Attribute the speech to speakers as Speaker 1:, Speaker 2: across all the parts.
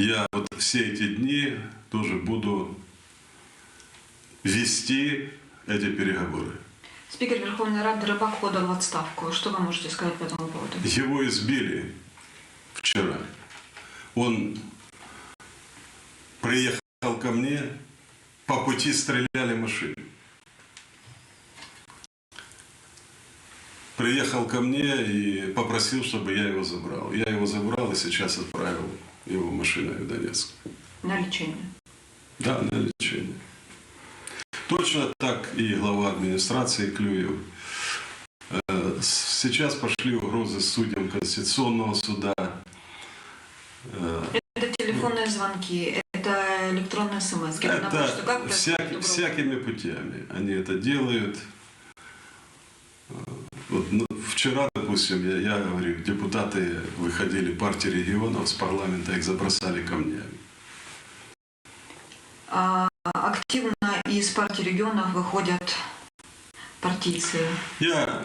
Speaker 1: я вот все эти дни тоже буду вести эти переговоры.
Speaker 2: Спикер Верховной Рады Рыбак подал в отставку. Что вы можете сказать по этому поводу?
Speaker 1: Его избили вчера. Он приехал ко мне, по пути стреляли машины. Приехал ко мне и попросил, чтобы я его забрал. Я его забрал и сейчас отправил его машиной в Донецк.
Speaker 2: На лечение.
Speaker 1: Да, на лечение. Точно так и глава администрации Клюев. Э, Сейчас пошли угрозы судьям Конституционного суда. Э,
Speaker 2: Это телефонные звонки, это электронные смс. на почту. Как
Speaker 1: Это
Speaker 2: это
Speaker 1: всяк- всякими путями они это делают. Э, Вот, вчера, допустим, я, я говорю, депутаты выходили партии регионов с парламента, их забросали камнями.
Speaker 2: А, активно из партии регионов выходят партийцы.
Speaker 1: Я,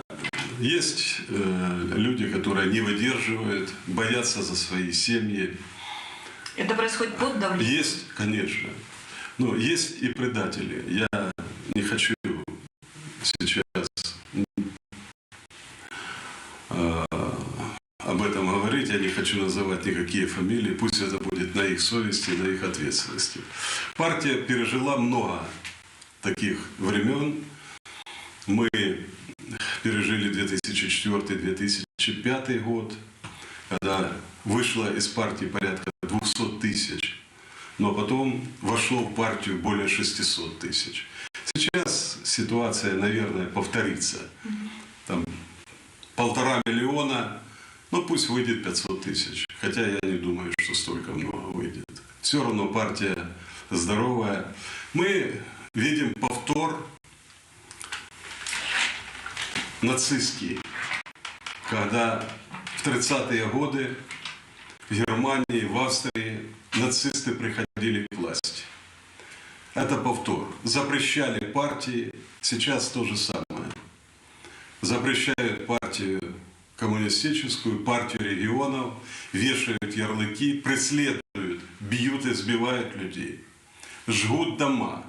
Speaker 1: есть э, люди, которые не выдерживают, боятся за свои семьи.
Speaker 2: Это происходит под давлением.
Speaker 1: Есть, конечно. Но есть и предатели. Я не хочу сейчас э, об этом говорить, я не хочу называть никакие фамилии, пусть это будет на их совести, на их ответственности. Партия пережила много таких времен. Мы пережили 2004-2005 год, когда вышло из партии порядка 200 тысяч, но потом вошло в партию более 600 тысяч. Сейчас ситуация, наверное, повторится. Там полтора миллиона, ну пусть выйдет 500 тысяч. Хотя я не думаю, что столько много выйдет. Все равно партия здоровая. Мы видим повтор нацистский, когда в 30-е годы в Германии, в Австрии нацисты приходили к власти. Это повтор. Запрещали партии, сейчас то же самое. Запрещают партию коммунистическую, партию регионов, вешают ярлыки, преследуют, бьют и сбивают людей. Жгут дома,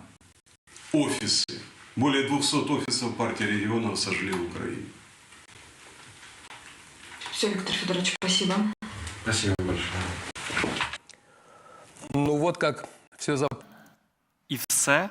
Speaker 1: офисы. Более 200 офисов партии регионов сожгли в Украине.
Speaker 2: Все, Виктор Федорович, спасибо.
Speaker 3: Спасибо большое.
Speaker 4: Ну вот как все за
Speaker 5: І все